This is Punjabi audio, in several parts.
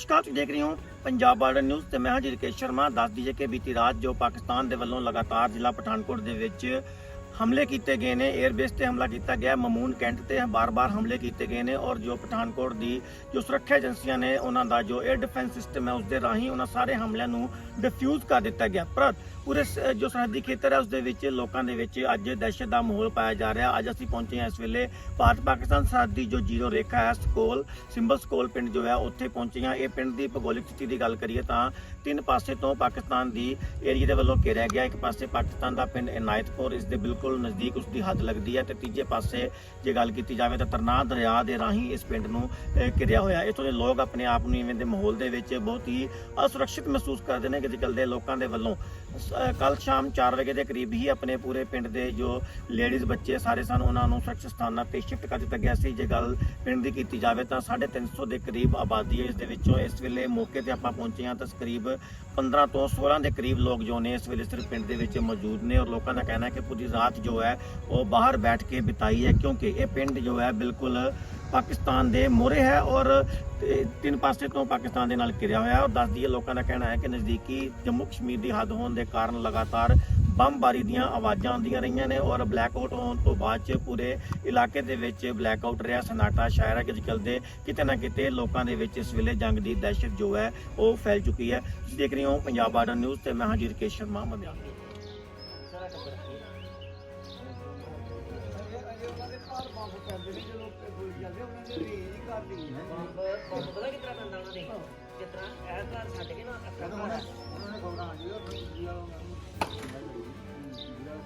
ਨਮਸਕਾਰ, ਤੁਸੀਂ ਦੇਖ ਰਹੇ ਹੋ ਪੰਜਾਬ ਬਾਰਡਰ ਨਿਊਜ਼ ਤੇ ਮੈਂ ਹਾਂ ਜੀ ਸ਼ਰਮਾ, ਦੱਸ ਦਈਏ ਕਿ ਬੀਤੀ ਰਾਤ ਜੋ ਪਾਕਿਸਤਾਨ ਦੇ ਵੱਲੋਂ ਲਗਾਤਾਰ ਜ਼ਿਲ੍ਹਾ ਪਠਾਨਕੋਟ ਦੇ ਵਿੱਚ ਹਮਲੇ ਕੀਤੇ ਗਏ ਨੇ 에ਅਰ ਬੇਸ ਤੇ ਹਮਲਾ ਕੀਤਾ ਗਿਆ, ਮਮੂਨ ਕੈਂਟ ਤੇ ਬਾਰ-ਬਾਰ ਹਮਲੇ ਕੀਤੇ ਗਏ ਨੇ ਔਰ ਜੋ ਪਠਾਨਕੋਟ ਦੀ ਜੋ ਸੁਰੱਖਿਆ ਏਜੰਸੀਆਂ ਨੇ, ਉਹਨਾਂ ਦਾ ਜੋ 에ਅਰ ਡਿਫੈਂਸ ਸਿਸਟਮ ਹੈ, ਉਸ ਦੇ ਰਾਹੀਂ ਉਹਨਾਂ ਸਾਰੇ ਹਮਲਿਆਂ ਨੂੰ ਡਿਫਿਊਜ਼ ਕਰ ਦਿੱਤਾ ਗਿਆ। ਪਰ ਪੂਰੇ ਸ- ਜੋ ਸਰਹੱਦੀ ਖੇਤਰ ਹੈ ਉਸ ਦੇ ਵਿੱਚ ਲੋਕਾਂ ਦੇ ਵਿੱਚ ਅੱਜ ਦਹਿਸ਼ਤ ਦਾ ਮਾਹੌਲ ਪਾਇਆ ਜਾ ਰਿਹਾ। ਅੱਜ ਅਸੀਂ ਪਹੁੰਚੇ ਹਾਂ ਇਸ ਵੇਲੇ ਭਾਰਤ ਪਾਕਿਸਤਾਨ ਸਰਹੱਦ ਦੀ ਜੋ ਜ਼ੀਰੋ ਰੇਖਾ ਹੈ ਸਕੋਲ ਸਿੰਬਲ ਸਕੋਲ ਪਿੰਡ ਜੋ ਹੈ ਉੱਥੇ ਪਹੁੰਚੇ ਹਾਂ। ਇਹ ਪਿੰਡ ਦੀ ਭੂਗੋਲਿਕ ਸਥਿਤੀ ਦੀ ਗੱਲ ਕਰੀਏ ਤਾਂ ਤਿੰਨ ਪਾਸੇ ਤੋਂ ਪਾਕਿਸਤਾਨ ਦੀ ਏਰੀਆ ਦੇ ਵੱਲੋਂ ਘੇਰਿਆ ਗਿਆ। ਇੱਕ ਪਾਸੇ ਪਾਕਿਸਤਾਨ ਦਾ ਪਿੰਡ ਇਨਾਇਤਪੁਰ ਇਸ ਦੇ ਬਿਲਕੁਲ ਨਜ਼ਦੀਕ ਉਸ ਦੀ ਹੱਦ ਲੱਗਦੀ ਹੈ ਤੇ ਤੀਜੇ ਪਾਸੇ ਜੇ ਗੱਲ ਕੀਤੀ ਜਾਵੇ ਤਾਂ ਤਰਨਾਹ ਦਰਿਆ ਦੇ ਰਾਹੀਂ ਇਸ ਪਿੰਡ ਨੂੰ ਅਹ, ਘਿਰਿਆ ਹੋਇਆ ਇੱਥੋਂ ਦੇ ਲੋਕ ਆਪਣੇ ਆਪ ਨੂੰ ਇਵੇਂ ਦੇ ਮਾਹੌਲ ਦੇ ਵਿੱਚ ਬਹੁਤ ਹੀ ਅਸੁਰੱਖਿਅਤ ਮਹਿਸੂਸ ਕਰਦੇ ਨੇ ਕਿ ਅੱਜ ਦੇ ਲੋਕਾਂ ਦੇ ਵੱਲੋਂ ਕੱਲ ਸ਼ਾਮ 4 ਵਜੇ ਦੇ ਕਰੀਬ ਹੀ ਆਪਣੇ ਪੂਰੇ ਪਿੰਡ ਦੇ ਜੋ ਲੇਡੀਜ਼ ਬੱਚੇ ਸਾਰੇ ਸਨ ਉਹਨਾਂ ਨੂੰ ਸੁਰੱਖਿਅਤ ਸਥਾਨਾਂ ਤੇ ਸ਼ਿਫਟ ਕਰ ਦਿੱਤਾ ਗਿਆ ਸੀ। ਜੇ ਗੱਲ ਪਿੰਡ ਦੀ ਕੀਤੀ ਜਾਵੇ ਤਾਂ 350 ਦੇ ਕਰੀਬ ਆਬਾਦੀ ਹੈ ਇਸ ਦੇ ਵਿੱਚੋਂ। ਇਸ ਵੇਲੇ ਮੌਕੇ ਤੇ ਆਪਾਂ ਪਹੁੰਚੇ ਹਾਂ ਤਾਂ ਕਰੀਬ 15 ਤੋਂ 16 ਦੇ ਕਰੀਬ ਲੋਕ ਜੋ ਨੇ ਇਸ ਵੇਲੇ ਸਿਰਫ ਪਿੰਡ ਦੇ ਵਿੱਚ ਮੌਜੂਦ ਨੇ ਔਰ ਲੋਕਾਂ ਦਾ ਕਹਿਣਾ ਹੈ ਕਿ ਪੂਰੀ ਰਾਤ ਜੋ ਹੈ ਉਹ ਬਾਹਰ ਬੈਠ ਕੇ ਬਿਤਾਈ ਹੈ ਕਿਉਂਕਿ ਇਹ ਪਿੰਡ ਜੋ ਹੈ ਬਿਲਕੁਲ ਪਾਕਿਸਤਾਨ ਦੇ ਮੋਰੇ ਹੈ ਔਰ ਤਿੰਨ ਪਾਸੇ ਤੋਂ ਪਾਕਿਸਤਾਨ ਦੇ ਨਾਲ ਘਿਰਿਆ ਹੋਇਆ ਹੈ ਔਰ ਦੱਸ ਦਈਏ ਲੋਕਾਂ ਦਾ ਕਹਿਣਾ ਹੈ ਕਿ ਨਜ਼ਦੀਕੀ ਜੰਮੂ ਕਸ਼ਮੀਰ ਦੀ ਹੱਦ ਹੋਣ ਦੇ ਕਾਰਨ ਲਗਾਤਾਰ ਬੰਬਾਰੀ ਦੀਆਂ ਆਵਾਜ਼ਾਂ ਆਉਂਦੀਆਂ ਰਹੀਆਂ ਨੇ ਔਰ ਬਲੈਕ ਆਊਟ ਹੋਣ ਤੋਂ ਬਾਅਦ ਚ ਪੂਰੇ ਇਲਾਕੇ ਦੇ ਵਿੱਚ ਬਲੈਕ ਆਊਟ ਰਿਹਾ ਸਨਾਟਾ ਸ਼ਾਇਰ ਹੈ ਕਿ ਅੱਜ ਕੱਲ੍ਹ ਦੇ ਕਿਤੇ ਨਾ ਕਿਤੇ ਲੋਕਾਂ ਦੇ ਵਿੱਚ ਇਸ ਵੇਲੇ ਜੰਗ ਦੀ ਦਹਿਸ਼ਤ ਜੋ ਹੈ ਉਹ ਫੈਲ ਚੁੱਕੀ ਹੈ। ਤੁਸੀਂ ਦੇਖ ਰਹੇ ਹੋ ਪੰਜਾਬ ਬਾਰਡਰ ਨਿਊਜ਼ ਤੇ ਮੈਂ ਹਾਂ ਜੀ ਰਕੇਸ਼ ਸ਼ਰਮਾ ਮੰਡਿਆਲਾ ਪਤਾ ਕਿਤਨਾ ਬੰਦਾ ਉਹਨਾਂ ਦੇ? ਇਹ ਘਰ ਛੱਡ ਕੇ ਨਾ ਅਕਰਾ ਘਰ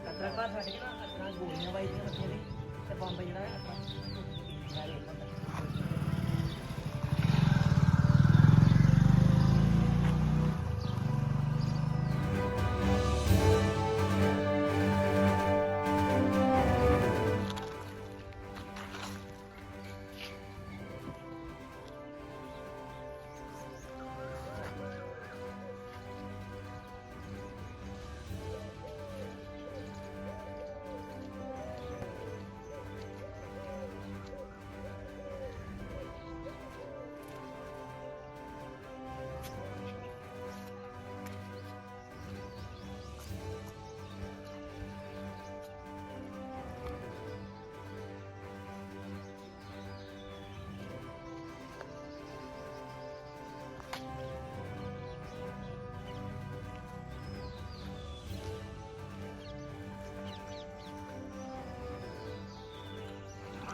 ਅਕਰਾ ਘਰ ਛੱਡ ਕੇ ਨਾ ਅਕਰਾ ਗੋਲੀਆਂ ਰੱਖੇ ਨੇ ਤੇ ਬੰਬ ਜਿਹੜਾ ਹੈ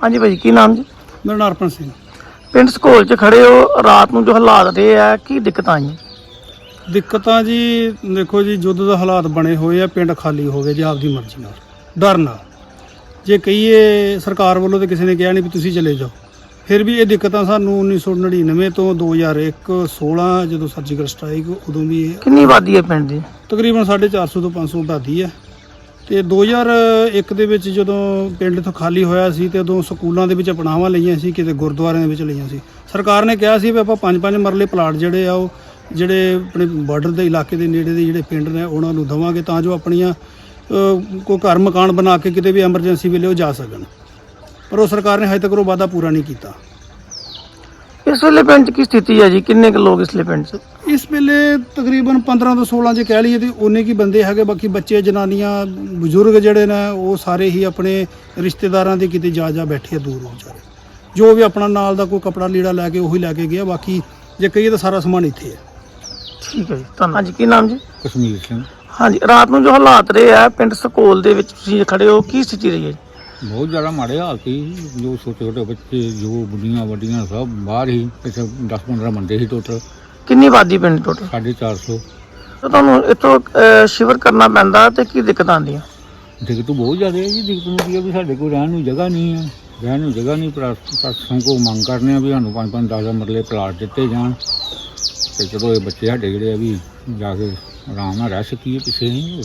ਹਾਂਜੀ ਭਾਈ ਕੀ ਨਾਮ ਜੀ? ਮੇਰਾ ਨਾਮ ਅਰਪਣ ਸਿੰਘ। ਪਿੰਡ ਸਕੋਲ 'ਚ ਖੜੇ ਹੋ ਰਾਤ ਨੂੰ ਜੋ ਹਾਲਾਤ ਰਹੇ ਆ ਕੀ ਦਿੱਕਤਾਂ ਆਈਆਂ ਦਿੱਕਤਾਂ ਜੀ ਦੇਖੋ ਜੀ ਜੁੱਧ ਦਾ ਹਾਲਾਤ ਬਣੇ ਹੋਏ ਆ ਪਿੰਡ ਖਾਲੀ ਹੋ ਗਏ ਜੀ ਆਪਦੀ ਮਰਜ਼ੀ ਨਾਲ ਡਰ ਨਾਲ। ਜੇ ਕਹੀਏ ਸਰਕਾਰ ਵੱਲੋਂ ਤੇ ਕਿਸੇ ਨੇ ਕਿਹਾ ਨਹੀਂ ਵੀ ਤੁਸੀਂ ਚਲੇ ਜਾਓ ਫਿਰ ਵੀ ਇਹ ਦਿੱਕਤਾਂ ਸਾਨੂੰ 1999 ਤੋਂ 2001 16 ਜਦੋਂ ਸਰਜੀਕਲ ਸਟ੍ਰਾਈਕ ਉਦੋਂ ਵੀ ਇਹ ਕਿੰਨੀ ਆਬਾਦੀ ਹੈ ਪਿੰਡ ਦੀ? ਤਕਰੀਬਨ 450 ਤੋਂ 500 ਆਬਾਦੀ ਹੈ। ਤੇ 2001 ਦੇ ਵਿੱਚ ਜਦੋਂ ਪਿੰਡ ਤੋਂ ਖਾਲੀ ਹੋਇਆ ਸੀ ਤੇ ਉਦੋਂ ਸਕੂਲਾਂ ਦੇ ਵਿੱਚ ਅਪਣਾਵਾਂ ਲਈਆਂ ਸੀ, ਕਿਤੇ ਗੁਰਦੁਆਰਿਆਂ ਦੇ ਵਿੱਚ ਲਈਆਂ ਸੀ। ਸਰਕਾਰ ਨੇ ਕਿਹਾ ਸੀ ਵੀ ਆਪਾਂ ਪੰਜ ਪੰਜ ਮਰਲੇ ਪਲਾਟ ਜਿਹੜੇ ਆ ਉਹ, ਜਿਹੜੇ ਆਪਣੇ ਬਾਰਡਰ ਦੇ ਇਲਾਕੇ ਦੇ ਨੇੜੇ ਦੇ ਜਿਹੜੇ ਪਿੰਡ ਨੇ ਉਹਨਾਂ ਨੂੰ ਦਵਾਂਗੇ ਤਾਂ ਜੋ ਆਪਣੀਆਂ ਕੋਈ ਘਰ ਮਕਾਨ ਬਣਾ ਕੇ ਕਿਤੇ ਵੀ ਐਮਰਜੈਂਸੀ ਵੇਲੇ ਉਹ ਜਾ ਸਕਣ। ਪਰ ਉਹ ਸਰਕਾਰ ਨੇ ਹਜੇ ਤੱਕ ਉਹ ਵਾਅਦਾ ਪੂਰਾ ਨਹੀਂ ਕੀਤਾ। ਇਸ ਵੇਲੇ ਪਿੰਡ ਕੀ ਸਥਿਤੀ ਹੈ ਜੀ? ਕਿੰਨੇ ਕੁ ਲੋਕ ਇਸ ਵੇਲੇ ਪਿੰਡ 'ਚ? ਇਸ ਵੇਲੇ ਤਕਰੀਬਨ 15 ਤੋਂ 16 ਜੇ ਕਹਿ ਲਈਏ ਤੇ ਉਹਨੇ ਕੀ ਬੰਦੇ ਹੈਗੇ ਬਾਕੀ ਬੱਚੇ ਜਨਾਨੀਆਂ ਬਜ਼ੁਰਗ ਜਿਹੜੇ ਨੇ ਉਹ ਸਾਰੇ ਹੀ ਆਪਣੇ ਰਿਸ਼ਤੇਦਾਰਾਂ ਦੇ ਕਿਤੇ ਜਾ ਜਾ ਬੈਠੇ ਆ ਦੂਰ ਹੋ ਵਿਚਾਰੇ ਜੋ ਵੀ ਆਪਣਾ ਨਾਲ ਦਾ ਕੋਈ ਕਪੜਾ ਲੀੜਾ ਲੈ ਕੇ ਉਹੀ ਲੈ ਕੇ ਗਿਆ ਬਾਕੀ ਜੇ ਕਹੀਏ ਤਾਂ ਸਾਰਾ ਸਮਾਨ ਇੱਥੇ ਹੈ। ਠੀਕ ਹੈ ਜੀ ਧੰਨਵਾਦ। ਹਾਂਜੀ ਕੀ ਨਾਮ ਜੀ? ਕਸ਼ਮੀਰ ਸਿੰਘ। ਹਾਂਜੀ ਰਾਤ ਨੂੰ ਜੋ ਹਾਲਾਤ ਰਹੇ ਆ ਪਿੰਡ ਸਕੋਲ ਦੇ ਵਿੱਚ ਤੁਸੀਂ ਖੜੇ ਹੋ ਕੀ ਸਥਿਤੀ ਰਹੀ ਹੈ ਜੀ? ਬਹੁਤ ਜ਼ਿਆਦਾ ਮਾੜੇ ਹਾਲਤ ਸੀ। ਜੋ ਛੋਟੇ ਛੋਟੇ ਬੱਚੇ ਜੋ ਬੁੱਢੀਆਂ ਵੱਡੀਆਂ ਸਭ ਬਾਹਰ ਹੀ ਇੱਥੇ 10 15 ਬੰਦੇ ਸੀ ਟੋਟਲ ਕਿੰਨੀ ਆਬਾਦੀ ਪਿੰਡ ਟੋਟਲ 450 ਤਾਂ ਤੁਹਾਨੂੰ ਇੱਥੋਂ ਅਹ, ਸ਼ਿਵਰ ਕਰਨਾ ਪੈਂਦਾ ਤੇ ਕੀ ਦਿੱਕਤਾਂ ਆਉਂਦੀਆਂ? ਦਿੱਕਤ ਬਹੁਤ ਜ਼ਿਆਦਾ ਹੈ ਜੀ। ਦਿੱਕਤ ਨੂੰ ਕੀ ਹੈ ਵੀ ਸਾਡੇ ਕੋਲ ਰਹਿਣ ਨੂੰ ਜਗ੍ਹਾ ਨਹੀਂ ਹੈ। ਰਹਿਣ ਨੂੰ ਜਗ੍ਹਾ ਨਹੀਂ ਪ੍ਰਸ਼ਾਸਨ ਕੋ ਮੰਗ ਕਰਨੇ ਆ ਵੀ ਸਾਨੂੰ ਪੰਜ ਪੰਜ 10 ਮਰਲੇ ਪਲਾਟ ਦਿੱਤੇ ਜਾਣ। ਤੇ ਚਲੋ ਇਹ ਬੱਚੇ ਸਾਡੇ ਜਿਹੜੇ ਆ ਵੀ ਜਾ ਕੇ ਆਰਾਮ ਨਾਲ ਰਹਿ ਸਕੀਏ ਪਿੱਛੇ ਨਹੀਂ।